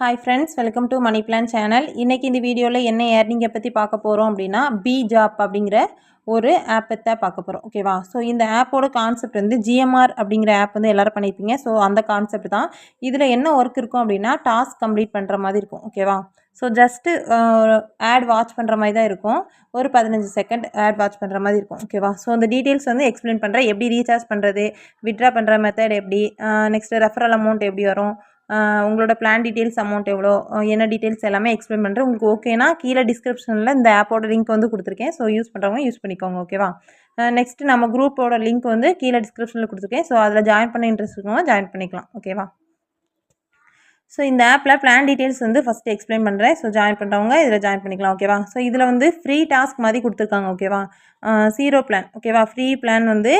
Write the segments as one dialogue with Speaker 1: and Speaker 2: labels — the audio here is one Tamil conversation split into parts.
Speaker 1: Hi friends welcome to money plan channel இன்றைக்கி இந்த வீடியோவில் என்ன ஏர்னிங்கை பற்றி பார்க்க போகிறோம் அப்படின்னா பி ஜாப் அப்படிங்கிற ஒரு ஆப்பை தான் பார்க்க போகிறோம் ஓகேவா ஸோ இந்த ஆப்போட கான்செப்ட் வந்து ஜிஎம்ஆர் அப்படிங்கிற ஆப் வந்து எல்லோரும் பண்ணியிருப்பீங்க ஸோ அந்த கான்செப்ட் தான். இதில் என்ன ஒர்க் இருக்கும் அப்படின்னா டாஸ்க் கம்ப்ளீட் பண்ணுற மாதிரி இருக்கும். ஓகேவா ஸோ ஜஸ்ட்டு ஆட் வாட்ச் பண்ணுற மாதிரி தான் இருக்கும். ஒரு பதினஞ்சு செகண்ட் ஆட் வாட்ச் பண்ணுற மாதிரி இருக்கும். ஓகேவா ஸோ அந்த டீட்டெயில்ஸ் வந்து எக்ஸ்பிளைன் பண்ணுறேன் எப்படி ரீசார்ஜ் பண்ணுறது விட்ரா பண்ணுற மெத்தட் எப்படி நெக்ஸ்ட்டு ரெஃபரல் அமௌண்ட் எப்படி வரும் உங்களோட பிளான் டீட்டெயில்ஸ் அமௌண்ட் எவ்வளோ என்ன டீட்டெயில்ஸ் எல்லாமே எக்ஸ்பிளைன் பண்ணுறேன் உங்களுக்கு ஓகேனா கீழே டிஸ்கிரிப்ஷனில் இந்த ஆப்போட லிங்க் வந்து கொடுத்துருக்கேன். ஸோ யூஸ் பண்ணுறவங்க யூஸ் பண்ணிக்கோங்க ஓகேவா நெக்ஸ்ட் நம்ம குரூப்போட லிங்க் வந்து கீழே டிஸ்கிரிப்ஷனில் கொடுத்துருக்கேன். ஸோ அதில் ஜாயின் பண்ண இன்ட்ரெஸ்ட் இருக்கவங்க ஜாயின் பண்ணிக்கலாம் ஓகேவா ஸோ இந்த ஆப்பில் பிளான் டீட்டெயில்ஸ் வந்து ஃபஸ்ட்டு எக்ஸ்பிளைன் பண்ணுறேன் ஸோ ஜாயின் பண்ணுறவங்க இதில் ஜாயின் பண்ணிக்கலாம் ஓகேவா ஸோ இதில் வந்து ஃப்ரீ டாஸ்க் மாதிரி கொடுத்துருக்காங்க ஓகேவா ஜீரோ பிளான் ஓகேவா ஃப்ரீ பிளான் வந்து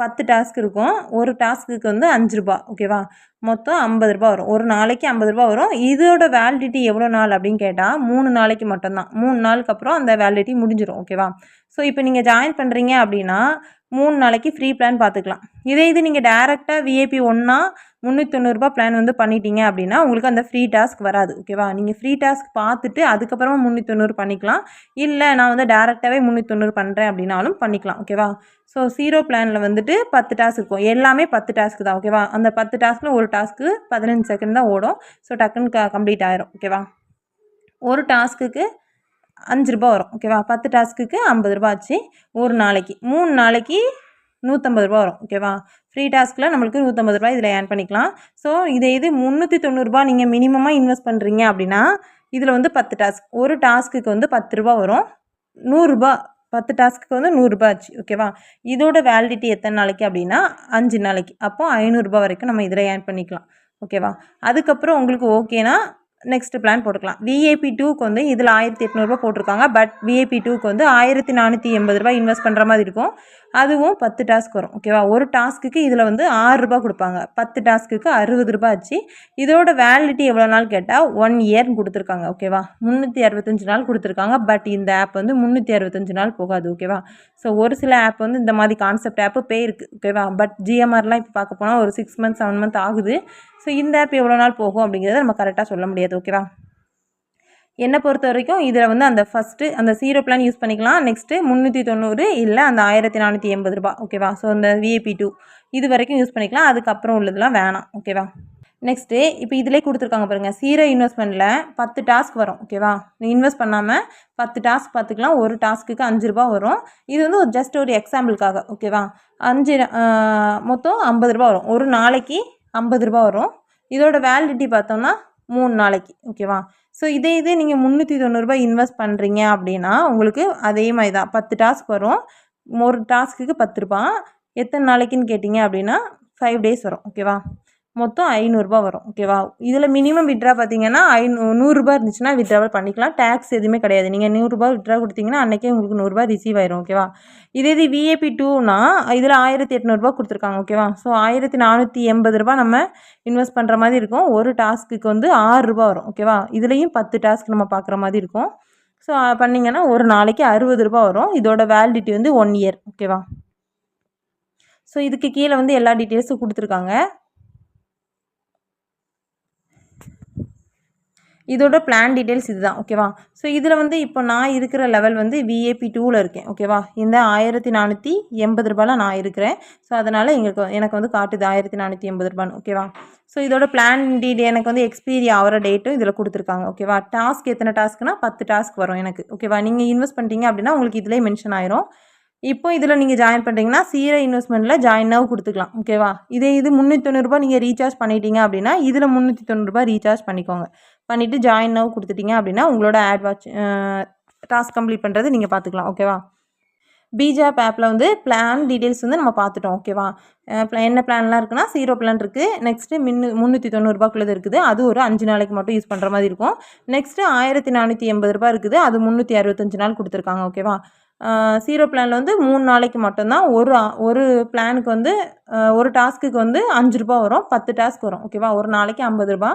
Speaker 1: பத்து டாஸ்க் இருக்கும். ஒரு டாஸ்க்குக்கு வந்து அஞ்சு ரூபா ஓகேவா மொத்தம் ஐம்பது ரூபா வரும். ஒரு நாளைக்கு ஐம்பது ரூபா வரும். இதோட வேலிடிட்டி எவ்வளோ நாள் அப்படின்னு கேட்டால் மூணு நாளைக்கு மட்டும்தான். மூணு நாளுக்கு அப்புறம் அந்த வேலிடிட்டி முடிஞ்சிடும் ஓகேவா ஸோ இப்போ நீங்கள் ஜாயின் பண்ணுறீங்க அப்படின்னா மூணு நாளைக்கு ஃப்ரீ பிளான் பார்த்துக்கலாம். இதே இது நீங்கள் டேரெக்டாக விஏபி ஒன்றா முந்நூற்றி தொண்ணூறுபா பிளான் வந்து பண்ணிட்டீங்க அப்படின்னா உங்களுக்கு அந்த ஃப்ரீ டாஸ்க் வராது ஓகேவா நீங்கள் ஃப்ரீ டாஸ்க் பார்த்துட்டு அதுக்கப்புறமா முந்நூற்றி தொண்ணூறு பண்ணிக்கலாம். இல்லை நான் வந்து டேரெக்டாகவே முந்நூற்றி தொண்ணூறு பண்ணுறேன் அப்படின்னாலும் பண்ணிக்கலாம் ஓகேவா ஸோ ஜீரோ பிளானில் வந்துட்டு பத்து டாஸ்க் இருக்கும். எல்லாமே பத்து டாஸ்க் தான் ஓகேவா அந்த பத்து டாஸ்க்கில் ஒரு டாஸ்க்கு பதினஞ்சு செகண்ட் தான் ஓடும். ஸோ டக்குன்னு க கம்ப்ளீட் ஆயிரும் ஓகேவா ஒரு டாஸ்க்குக்கு அஞ்சு ரூபா வரும் ஓகேவா பத்து டாஸ்க்குக்கு ஐம்பது ரூபா ஆச்சு ஒரு நாளைக்கு. மூணு நாளைக்கு நூற்றம்பது ரூபா வரும் ஓகேவா ஃப்ரீ டாஸ்க்கில் நம்மளுக்கு நூற்றம்பது ரூபா இதில் ஏர்ன் பண்ணிக்கலாம். ஸோ இதே இது முந்நூற்றி தொண்ணூறுரூபா நீங்கள் மினிமமாக இன்வெஸ்ட் பண்ணுறீங்க அப்படின்னா இதில் வந்து பத்து டாஸ்க் ஒரு டாஸ்க்குக்கு வந்து பத்து ரூபா வரும். நூறுரூபா பத்து டாஸ்க்கு வந்து நூறுரூபா ஆச்சு ஓகேவா? இதோட வேலிடிட்டி எத்தனை நாளைக்கு அப்படின்னா அஞ்சு நாளைக்கு. அப்போது ஐநூறுரூபா வரைக்கும் நம்ம இதில் ஏர்ன் பண்ணிக்கலாம் ஓகேவா? அதுக்கப்புறம் உங்களுக்கு ஓகேனா நெக்ஸ்ட் பிளான் போட்டுக்கலாம். விஏபி டூக்கு வந்து இதில் ஆயிரத்தி எட்நூறுபா போட்டிருக்காங்க. பட் விஏபி டூக்கு வந்து ஆயிரத்தி நானூற்றி எண்பது ரூபாய் இன்வெஸ்ட் பண்ணுற மாதிரி இருக்கும். அதுவும் பத்து டாஸ்க் வரும். ஓகேவா ஒரு டாஸ்க்குக்கு இதில் வந்து ஆறு ரூபாய் கொடுப்பாங்க. பத்து டாஸ்க்குக்கு அறுபது ரூபாய் ஆச்சு. இதோட வேலிடிட்டி எவ்வளோ நாள் கேட்டால் ஒன் இயர்னு கொடுத்துருக்காங்க. ஓகேவா முந்நூற்றி அறுபத்தஞ்சு நாள் கொடுத்துருக்காங்க. பட் இந்த ஆப் வந்து முந்நூற்றி அறுபத்தஞ்சு நாள் போகாது. ஓகேவா ஸோ ஒரு சில ஆப் வந்து இந்த மாதிரி கான்செப்ட் ஆப்பு பே இருக்குது ஓகேவா பட் ஜிஎம்ஆர்லாம் இப்போ பார்க்க போனால் ஒரு சிக்ஸ் மந்த் செவன் மந்த் ஆகுது. ஸோ இந்த ஆப் எவ்வளோ நாள் போகும் அப்படிங்கிறத நம்ம கரெக்டாக சொல்ல முடியாது ஓகேவா என்னை பொறுத்த வரைக்கும் இதில் வந்து அந்த ஃபஸ்ட்டு அந்த சீரோ பிளான் யூஸ் பண்ணிக்கலாம். நெக்ஸ்ட்டு முந்நூற்றி தொண்ணூறு இல்லை அந்த ஆயிரத்தி நானூற்றி எண்பது ரூபா ஓகேவா ஸோ அந்த விஏபி டூ இது வரைக்கும் யூஸ் பண்ணிக்கலாம். அதுக்கப்புறம் உள்ளதெல்லாம் வேணாம் ஓகேவா நெக்ஸ்ட்டு இப்போ இதிலே கொடுத்துருக்காங்க பாருங்கள் சீரோ இன்வெஸ்ட்மெண்ட்டில் பத்து டாஸ்க் வரும் ஓகேவா நீ இன்வெஸ்ட் பண்ணாமல் பத்து டாஸ்க் பார்த்துக்கலாம். ஒரு டாஸ்க்குக்கு அஞ்சு ரூபா வரும். இது வந்து ஒரு ஜஸ்ட் ஒரு எக்ஸாம்பிளுக்காக ஓகேவா அஞ்சு மொத்தம் ஐம்பது ரூபா வரும். ஒரு நாளைக்கு ஐம்பது ரூபா வரும். இதோட வேலிடிட்டி பார்த்தோம்னா மூணு நாளைக்கு ஓகேவா ஸோ இதே இதே நீங்கள் முந்நூற்றி தொண்ணூறுபா இன்வெஸ்ட் பண்ணுறீங்க அப்படின்னா உங்களுக்கு அதே மாதிரி தான். பத்து டாஸ்க் வரும். ஒரு டாஸ்க்குக்கு பத்து ரூபா. எத்தனை நாளைக்குன்னு கேட்டிங்க அப்படின்னா ஃபைவ் டேஸ் வரும் ஓகேவா மொத்தம் ஐநூறுரூபா வரும் ஓகேவா இதில் மினிமம் விட்ரா பார்த்தீங்கன்னா ஐநூ நூறுரூபா இருந்துச்சுன்னா விட்ராவல் பண்ணிக்கலாம். டேக்ஸ் எதுவுமே கிடையாது. நீங்கள் நூறுரூபா விட்ரா கொடுத்தீங்கன்னா அன்றைக்கே உங்களுக்கு நூறுரூபா ரிசீவ் ஆயிரும் ஓகேவா இதே இது விஏபி டூனா இதில் ஆயிரத்தி எட்நூறுபா கொடுத்துருக்காங்க ஓகேவா ஸோ ஆயிரத்தி நானூற்றி எண்பது ரூபா நம்ம இன்வெஸ்ட் பண்ணுற மாதிரி இருக்கும். ஒரு டாஸ்க்குக்கு வந்து ஆறுரூபா வரும் ஓகேவா இதுலேயும் பத்து டாஸ்க் நம்ம பார்க்குற மாதிரி இருக்கும். ஸோ பண்ணிங்கன்னா ஒரு நாளைக்கு அறுபது ரூபா வரும். இதோட வேலிடிட்டி வந்து ஒன் இயர் ஓகேவா ஸோ இதுக்கு கீழே வந்து எல்லா டீட்டெயில்ஸும் கொடுத்துருக்காங்க. இதோட பிளான் டீட்டெயில்ஸ் இதுதான் ஓகேவா ஸோ இதில் வந்து இப்போ நான் இருக்கிற லெவல் வந்து விஏபி டூவில் இருக்கேன் ஓகேவா இந்த ஆயிரத்தி நானூற்றி எண்பது ரூபாயில் நான் இருக்கிறேன். ஸோ அதனால் எங்களுக்கு எனக்கு வந்து காட்டுது ஆயிரத்தி நானூற்றி எண்பது ரூபான்னு ஓகேவா ஸோ இதோட பிளான் டீட் எனக்கு வந்து எக்ஸ்பீரி ஆகிற டேட்டும் இதில் கொடுத்துருக்காங்க ஓகேவா டாஸ்க் எத்தனை டாஸ்க்குனா பத்து டாஸ்க் வரும் எனக்கு ஓகேவா நீங்கள் இன்வெஸ்ட் பண்ணிட்டீங்க அப்படின்னா உங்களுக்கு இதிலே மென்ஷன் ஆயிரும். இப்போ இதில் நீங்கள் ஜாயின் பண்ணுறீங்கன்னா சீர இன்வெஸ்ட்மெண்ட்டில் ஜாயினாகவும் கொடுத்துக்கலாம். ஓகேவா இதே இது முந்நூற்றி தொண்ணூறுபா நீங்கள் ரீசார்ஜ் பண்ணிட்டீங்க அப்படின்னா இதில் முந்நூற்றி தொண்ணூறுபா ரீசார்ஜ் பண்ணிக்கோங்க. பண்ணிவிட்டு ஜாயினாகவும் கொடுத்துட்டீங்க அப்படின்னா உங்களோட ஆட் வாட்ச் டாஸ்க் கம்ப்ளீட் பண்ணுறது நீங்கள் பார்த்துக்கலாம். ஓகேவா பிஜாப் ஆப்பில் வந்து பிளான் டீட்டெயில்ஸ் வந்து நம்ம பார்த்துட்டோம். ஓகேவா என்ன பிளான்லாம் இருக்குன்னா ஜீரோ பிளான் இருக்குது நெக்ஸ்ட்டு மின்னு முந்நூற்றி தொண்ணூறுபாக்குள்ளது இருக்குது. அது ஒரு அஞ்சு நாளைக்கு மட்டும் யூஸ் பண்ணுற மாதிரி இருக்கும். நெக்ஸ்ட்டு ஆயிரத்தி நானூற்றி எண்பது ரூபாய் இருக்குது. அது முந்நூற்றி அறுபத்தஞ்சு நாள் கொடுத்துருக்காங்க. ஓகேவா ஜீரோ பிளானில் வந்து மூணு நாளைக்கு மட்டும்தான் ஒரு ஒரு பிளானுக்கு வந்து ஒரு டாஸ்க்குக்கு வந்து அஞ்சு ரூபா வரும் பத்து டாஸ்க் வரும் ஓகேவா ஒரு நாளைக்கு ஐம்பது ரூபா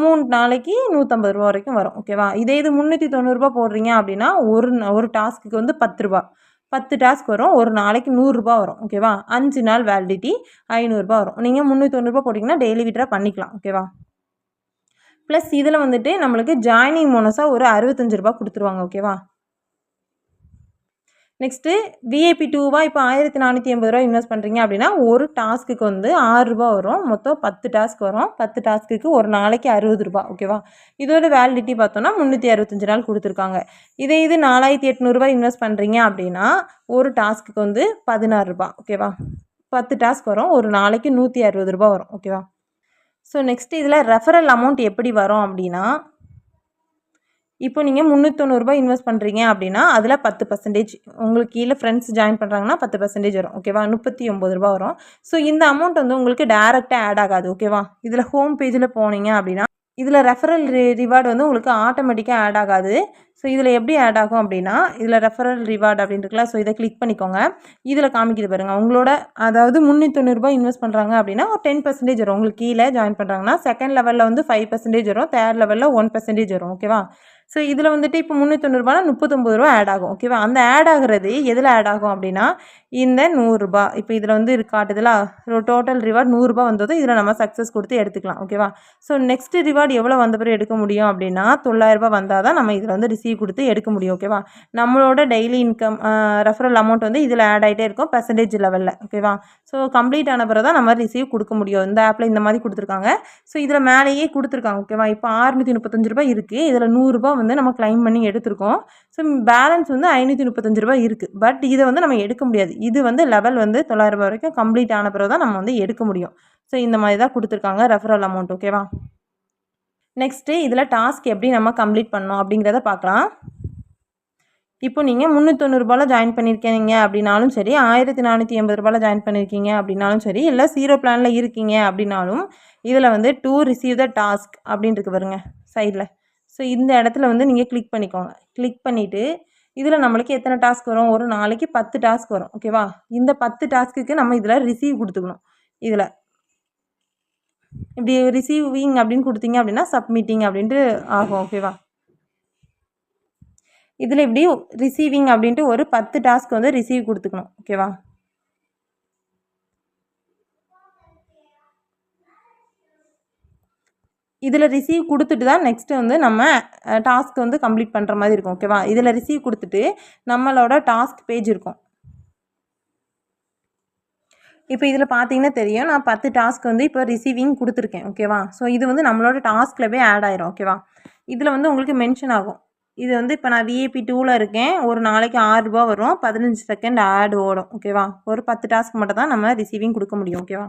Speaker 1: மூணு நாளைக்கு நூற்றம்பது ரூபா வரைக்கும் வரும் ஓகேவா இதே இது முந்நூற்றி தொண்ணூறுரூபா போடுறீங்க அப்படின்னா ஒரு ஒரு டாஸ்க்குக்கு வந்து பத்து ரூபா பத்து டாஸ்க் வரும் ஒரு நாளைக்கு நூறுரூபா வரும் ஓகேவா அஞ்சு நாள் வேலிடிட்டி ஐநூறுரூபா வரும். நீங்கள் முந்நூற்றி தொண்ணூறுரூபா போட்டிங்கன்னா டெய்லி விட்ரா பண்ணிக்கலாம் ஓகேவா ப்ளஸ் இதில் வந்துட்டு நம்மளுக்கு ஜாயினிங் போனஸாக ஒரு அறுபத்தஞ்சு ரூபா கொடுத்துருவாங்க ஓகேவா நெக்ஸ்ட்டு விஐபி டூவாக இப்போ ஆயிரத்தி நானூற்றி எண்பது ரூபா இன்வெஸ்ட் பண்ணுறீங்க அப்படின்னா ஒரு டாஸ்க்குக்கு வந்து ஆறுரூபா வரும். மொத்தம் பத்து டாஸ்க் வரும். பத்து டாஸ்க்குக்கு ஒரு நாளைக்கு அறுபது ரூபா ஓகேவா இதோட வேலிடிட்டி பார்த்தோன்னா முந்நூற்றி அறுபத்தஞ்சு நாள் கொடுத்துருக்காங்க. இதே இது நாலாயிரத்தி எட்நூறுபா இன்வெஸ்ட் பண்ணுறீங்க அப்படின்னா ஒரு டாஸ்க்குக்கு வந்து பதினாறு ரூபா ஓகேவா பத்து டாஸ்க் வரும். ஒரு நாளைக்கு நூற்றி அறுபது ரூபா வரும் ஓகேவா ஸோ நெக்ஸ்ட் இதில் ரெஃபரல் அமௌண்ட் எப்படி வரும் அப்படின்னா இப்போ நீங்கள் முந்நூற்றொண்ணூறுபா இன்வெஸ்ட் பண்ணுறீங்க அப்படின்னா அதில் பத்து பர்சன்டேஜ் உங்களுக்கு கீழே ஃப்ரெண்ட்ஸ் ஜாயின் பண்ணுறாங்கன்னா பத்து பர்சன்டேஜ் வரும். ஓகேவா முப்பத்தி ஒம்பது ரூபா வரும். ஸோ இந்த அமௌண்ட் வந்து உங்களுக்கு டேரெக்டாக ஆட் ஆகாது. ஓகேவா இதில் ஹோம் பேஜில் போனீங்க அப்படின்னா இதில் ரெஃபரல் ரிவார்டு வந்து உங்களுக்கு ஆட்டோமேட்டிக்காக ஆட் ஆகாது. ஸோ இதில் எப்படி ஆட் ஆகும் அப்படின்னா இதில் ரெஃபரல் ரிவார்டு அப்படின்னு ஸோ இதை கிளிக் பண்ணிக்கோங்க. இதில் காமிக்கிது பாருங்கள் உங்களோட அதாவது முந்நூற்றொண்ணூறுபா இன்வெஸ்ட் பண்ணுறாங்க அப்படின்னா ஒரு டென் பர்சன்டேஜ் வரும். உங்களுக்கு கீழே ஜாயின் பண்ணுறாங்கன்னா செகண்ட் லெவலில் வந்து ஃபைவ் பர்சன்டேஜ் வரும். தேர்ட் லெவலில் ஒன் பர்சன்டேஜ் வரும். ஓகேவா ஸோ இதில் வந்துட்டு இப்போ முந்நூற்றொண்ணூறுபானா முப்பத்தொம்பது ரூபா ஆட் ஆகும். ஓகேவா அந்த ஆட் ஆகிறது எதில் ஆட் ஆகும் அப்படின்னா இந்த நூறுரூபா. இப்போ இதில் வந்து காட்டுதில் டோட்டல் ரிவார்ட் நூறுரூபா வந்ததும் இதில் நம்ம சக்ஸஸ் கொடுத்து எடுத்துக்கலாம். ஓகேவா ஸோ நெக்ஸ்ட் ரிவார்டு எவ்வளோ வந்த பிறகு எடுக்க முடியும் அப்படின்னா தொள்ளாயிரரூபா வந்தால் தான் நம்ம இதில் வந்து ரிசீவ் கொடுத்து எடுக்க முடியும். ஓகேவா நம்மளோட டெய்லி இன்கம் ரெஃபரல் அமௌண்ட் வந்து இதில் ஆட் ஆகிட்டே இருக்கும் பர்சன்டேஜ் லெவலில் ஓகேவா ஸோ கம்ப்ளீட் ஆன பிறகு தான் நம்ம ரிசீவ் கொடுக்க முடியும். இந்த ஆப்பில் இந்த மாதிரி கொடுத்துருக்காங்க. ஸோ இதில் மேலேயே கொடுத்துருக்காங்க. ஓகேவா இப்போ ஆறுநூற்றி முப்பத்தஞ்சு ரூபாய் இருக்குது இதில் நூறுரூபா வந்து நம்ம கிளைம் பண்ணி எடுத்திருக்கோம். ஸோ பேலன்ஸ் வந்து ஐநூற்றி முப்பத்தஞ்சு ரூபாய் இருக்குது பட் இதை வந்து நம்ம எடுக்க முடியாது. இது வந்து லெவல் வந்து தொள்ளாயிரம் வரைக்கும் கம்ப்ளீட் ஆன பிறகு தான் நம்ம வந்து எடுக்க முடியும். ஸோ இந்த மாதிரி தான் கொடுத்துருக்காங்க ரெஃபரல் அமௌண்ட் ஓகேவா நெக்ஸ்ட்டு இதில் டாஸ்க் எப்படி நம்ம கம்ப்ளீட் பண்ணோம் அப்படிங்கிறத பார்க்கலாம். இப்போ நீங்கள் முந்நூற்றொண்ணூறுபாவில் ஜாயின் பண்ணியிருக்கீங்க அப்படின்னாலும் சரி ஆயிரத்தி நானூற்றி எண்பது ரூபாயில் ஜாயின் பண்ணியிருக்கீங்க அப்படின்னாலும் சரி இல்லை சீரோ பிளானில் இருக்கீங்க அப்படின்னாலும் இதில் வந்து டூ ரிசீவ் த டாஸ்க் அப்படின்ட்டு பாருங்க சைடில் ஸோ இந்த இடத்துல வந்து நீங்கள் கிளிக் பண்ணிக்கோங்க. கிளிக் பண்ணிவிட்டு இதில் நம்மளுக்கு எத்தனை டாஸ்க் வரும்? ஒரு நாளைக்கு பத்து டாஸ்க் வரும். ஓகேவா இந்த பத்து டாஸ்க்குக்கு நம்ம இதில் ரிசீவ் கொடுத்துக்கணும். இதில். இப்படி ரிசீவிங் அப்படின்னு கொடுத்தீங்க அப்படின்னா சப்மிட்டிங் அப்படின்ட்டு ஆகும். ஓகேவா இதில் இப்படி ரிசீவிங் அப்படின்ட்டு ஒரு பத்து டாஸ்க் வந்து ரிசீவ் கொடுத்துக்கணும். ஓகேவா இதில் ரிசீவ் கொடுத்துட்டு தான் நெக்ஸ்ட்டு வந்து நம்ம டாஸ்க் வந்து கம்ப்ளீட் பண்ணுற மாதிரி இருக்கும் ஓகேவா இதில் ரிசீவ் கொடுத்துட்டு நம்மளோட டாஸ்க் பேஜ் இருக்கும். இப்போ இதில் பார்த்தீங்கன்னா தெரியும் நான் பத்து டாஸ்க் வந்து இப்போ ரிசீவிங் கொடுத்துருக்கேன் ஓகேவா ஸோ இது வந்து நம்மளோட டாஸ்கில் போய் ஆட் ஆயிரும் ஓகேவா இதில் வந்து உங்களுக்கு மென்ஷன் ஆகும். இது வந்து இப்போ நான் விஏபி டூவில் இருக்கேன் ஒரு நாளைக்கு ஆறுரூபா வரும் பதினஞ்சு செகண்ட் ஆட் ஓடும் ஓகேவா ஒரு பத்து டாஸ்க் மட்டும் தான் நம்ம ரிசீவிங் கொடுக்க முடியும் ஓகேவா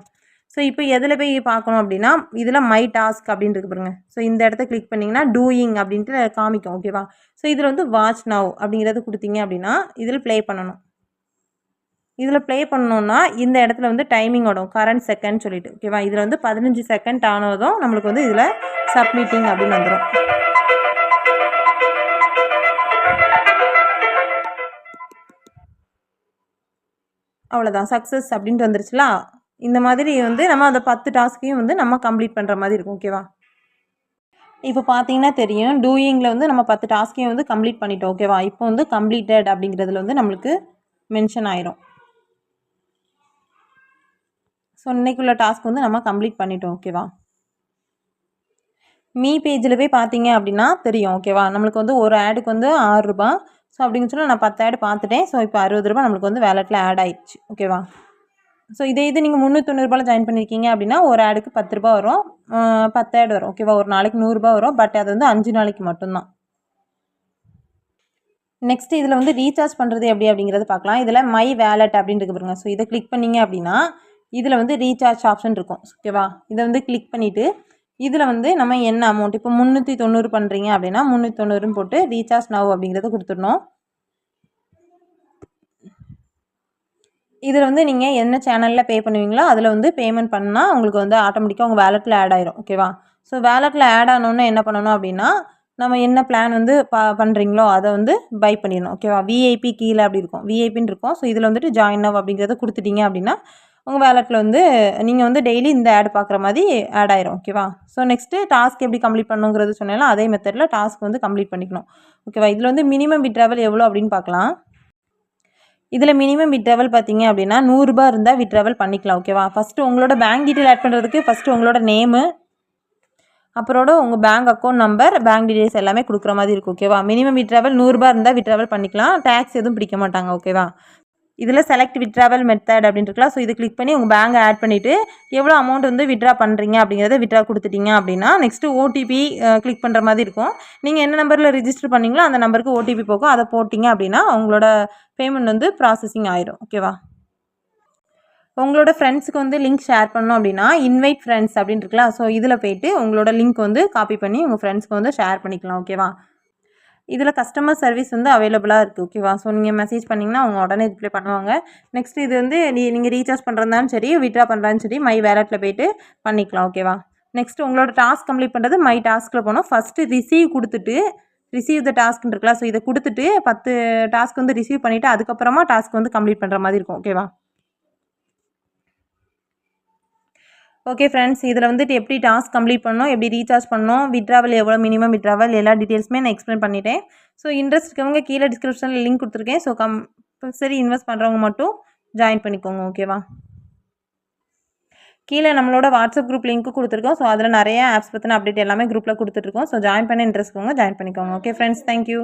Speaker 1: ஸோ இப்போ எதில் போய் பார்க்கணும் அப்படின்னா இதில் மை டாஸ்க் அப்படின்ட்டு பாருங்க. ஸோ இந்த இடத்த கிளிக் பண்ணிங்கன்னா டூயிங் அப்படின்ட்டு காமிக்கும் ஓகேவா ஸோ இதில் வந்து வாட்ச் நவ் அப்படிங்கிறத கொடுத்தீங்க அப்படின்னா இதில் ப்ளே பண்ணணும். இதில் ப்ளே பண்ணணுன்னா இந்த இடத்துல வந்து டைமிங் ஓடும். கரண்ட் செகண்ட் சொல்லிட்டு ஓகேவா இதில் வந்து பதினஞ்சு செகண்ட் ஆனதும் நம்மளுக்கு வந்து இதில் சப்மிட்டிங் அப்படின்னு வந்துடும் அவ்வளோதான் சக்ஸஸ் அப்படின்ட்டு வந்துருச்சுல? இந்த மாதிரி வந்து நம்ம அந்த பத்து டாஸ்க்கையும் வந்து நம்ம கம்ப்ளீட் பண்ணுற மாதிரி இருக்கும் ஓகேவா? இப்போ பார்த்தீங்கன்னா தெரியும் டூயிங்கில் வந்து நம்ம பத்து டாஸ்க்கையும் வந்து கம்ப்ளீட் பண்ணிட்டோம் ஓகேவா? இப்போ வந்து கம்ப்ளீட்டட் அப்படிங்கிறதுல வந்து நம்மளுக்கு மென்ஷன் ஆயிரும். ஸோ இன்றைக்குள்ள டாஸ்க் வந்து நம்ம கம்ப்ளீட் பண்ணிட்டோம் ஓகேவா? மீ பேஜில் போய் பார்த்தீங்க அப்படின்னா தெரியும் ஓகேவா? நம்மளுக்கு வந்து ஒரு ஆடுக்கு வந்து ஆறுரூபா ஸோ அப்படிங்க சொல்லி நான் பத்து ஆடு பார்த்துட்டேன் ஸோ இப்போ அறுபது ரூபா நம்மளுக்கு வந்து வேலெட்டில் ஆட் ஆயிடுச்சு ஓகேவா? ஸோ இதே இது நீங்கள் முந்நூற்றொண்ணூறுபாவில் ஜாயின் பண்ணியிருக்கீங்க அப்படின்னா ஒரு ஆடுக்கு பத்து ரூபா வரும். பத்து ஆடு வரும். ஓகேவா ஒரு நாளைக்கு நூறுரூபா வரும். பட் அது வந்து அஞ்சு நாளைக்கு மட்டும்தான். நெக்ஸ்ட் இதில் வந்து ரீசார்ஜ் பண்ணுறது எப்படி அப்படிங்கிறது பார்க்கலாம். இதில் மை வேலட் அப்படின்னு இருக்கு பாருங்க. ஸோ இதை கிளிக் பண்ணிங்க அப்படின்னா இதில் வந்து ரீசார்ஜ் ஆப்ஷன் இருக்கும். ஓகேவா இதை வந்து கிளிக் பண்ணிவிட்டு இதில் வந்து நம்ம என்ன அமௌண்ட் இப்போ முந்நூற்றி தொண்ணூறு பண்ணுறீங்க அப்படின்னா முந்நூற்றி தொண்ணூறுன்னு போட்டு ரீசார்ஜ் நவ் அப்படிங்கிறத கொடுத்துடணும். இதில் வந்து நீங்கள் என்ன சேனலில் பே பண்ணுவீங்களோ அதில் வந்து பேமெண்ட் பண்ணால் உங்களுக்கு வந்து ஆட்டோமேட்டிக்காக உங்கள் வேலெட்டில் ஆட் ஆயிரும் ஓகேவா ஸோ வேலெட்டில் ஆட் ஆனோன்னு என்ன பண்ணணும் அப்படின்னா நம்ம என்ன பிளான் வந்து ப பண்ணுறீங்களோ அதை வந்து பை பண்ணிடணும் ஓகேவா விஐபி கீழே அப்படி இருக்கும் விஐபின்னு இருக்கும். ஸோ இதில் வந்துட்டு ஜாயின் நவ் அப்படிங்கிறத கொடுத்துட்டீங்க அப்படின்னா உங்கள் வேலெட்டில் வந்து நீங்கள் வந்து டெய்லி இந்த ஆட் பார்க்குற மாதிரி ஆட் ஆயிரும் ஓகேவா ஸோ நெக்ஸ்ட்டு டாஸ்க் எப்படி கம்ப்ளீட் பண்ணுங்கிறது சொன்னாலும் அதே மெத்தடில் டாஸ்க் வந்து கம்ப்ளீட் பண்ணிக்கணும் ஓகேவா இதில் வந்து மினிமம் விட்ராவல் எவ்வளோ அப்படின்னு பார்க்கலாம். இதில் மினிமம் விட்ராவல் பார்த்தீங்க அப்படின்னா நூறுரூபா இருந்தால் விட்ராவல் பண்ணிக்கலாம் ஓகேவா ஃபஸ்ட்டு உங்களோட பேங்க் டீட்டெயில் ஆட் பண்ணுறதுக்கு ஃபஸ்ட்டு உங்களோட நேமு அப்புறோட உங்கள் bank account number bank details எல்லாமே கொடுக்குற மாதிரி இருக்கும் ஓகேவா மினிமம் விட்ராவல் நூறுரூபா இருந்தால் விட்ராவல் பண்ணிக்கலாம். டேக்ஸ் எதுவும் பிடிக்க மாட்டாங்க ஓகேவா இதில் செலக்ட் விட்ராவல் மெத்தட் அப்படின்னு இருக்கலாம் ஸோ இது கிளிக் பண்ணி உங்கள் பேங்கை ஆட் பண்ணிவிட்டு எவ்வளோ அமௌண்ட் வந்து விட்ரா பண்ணுறீங்க அப்படிங்கிறத விட்ரா கொடுத்துட்டீங்க அப்படின்னா நெக்ஸ்ட்டு ஓடிபி கிளிக் பண்ணுற மாதிரி இருக்கும். நீங்கள் என்ன நம்பரில் ரிஜிஸ்டர் பண்ணீங்களோ அந்த நம்பருக்கு ஓடிபி போகும் அதை போட்டிங்க அப்படின்னா உங்களோட பேமெண்ட் வந்து ப்ராசஸிங் ஆயிரும். ஓகேவா உங்களோட ஃப்ரெண்ட்ஸுக்கு வந்து லிங்க் ஷேர் பண்ணோம் அப்படின்னா இன்வைட் ஃப்ரெண்ட்ஸ் அப்படின்னு இருக்கலாம் ஸோ இதில் போயிட்டு உங்களோட லிங்க் வந்து காப்பி பண்ணி உங்கள் ஃப்ரெண்ட்ஸ்க்கு வந்து ஷேர் பண்ணிக்கலாம். ஓகேவா இதில் கஸ்டமர் சர்வீஸ் வந்து அவைலபிளாக இருக்குது ஓகேவா ஸோ நீங்கள் மெசேஜ் பண்ணிங்கன்னா அவங்க உடனே ரிப்ளை பண்ணுவாங்க. நெக்ஸ்ட் இது வந்து நீ நீங்கள் ரீசார்ஜ் பண்ணுறதாலும் சரி விட்ரா பண்ணுறாலும் சரி மை வேலெட்டில் போயிட்டு பண்ணிக்கலாம் ஓகேவா நெக்ஸ்ட் உங்களோட டாஸ்க் கம்ப்ளீட் பண்ணுறது மை டாஸ்கில் போனோம் ஃபஸ்ட்டு ரிசீவ் கொடுத்துட்டு ரிசீவ் த டாஸ்க்னு இருக்கலாம் ஸோ இதை கொடுத்துட்டு பத்து டாஸ்க் வந்து ரிசீவ் பண்ணிவிட்டு அதுக்கப்புறமா டாஸ்க் வந்து கம்ப்ளீட் பண்ணுற மாதிரி இருக்கும் ஓகேவா ஓகே ஃப்ரெண்ட்ஸ் இதில் வந்துட்டு எப்படி டாஸ்க் கம்ப்ளீட் பண்ணணும் எப்படி ரீசார்ஜ் பண்ணணும் விட்ராவல் எவ்வளோ மினிமம் விட்ராவல் எல்லா டீட்டெயில்ஸுமே நான் எக்ஸ்பிளைன் பண்ணிட்டேன். ஸோ இன்ட்ரெஸ்ட் இருக்கவங்க கீழே டிஸ்கிரிப்ஷனில் லிங்க் கொடுத்துருக்கேன். ஸோ கம்பல்சரி இன்வெஸ்ட் பண்ணுறவங்க மட்டும் ஜாயின் பண்ணிக்கோங்க ஓகேவா கீழே நம்மளோட வாட்ஸ்அப் குரூப் லிங்க்கு கொடுத்துருக்கோம். ஸோ அதில் நிறைய ஆப்ஸ் பற்றின அப்டேட் எல்லாமே குரூப்பில் கொடுத்துட்ருக்கோம் ஸோ ஜாயின் பண்ண இன்ட்ரெஸ்ட் இருக்கவங்க ஜாயின் பண்ணிக்கோங்க ஓகே ஃப்ரெண்ட்ஸ் தேங்க்யூ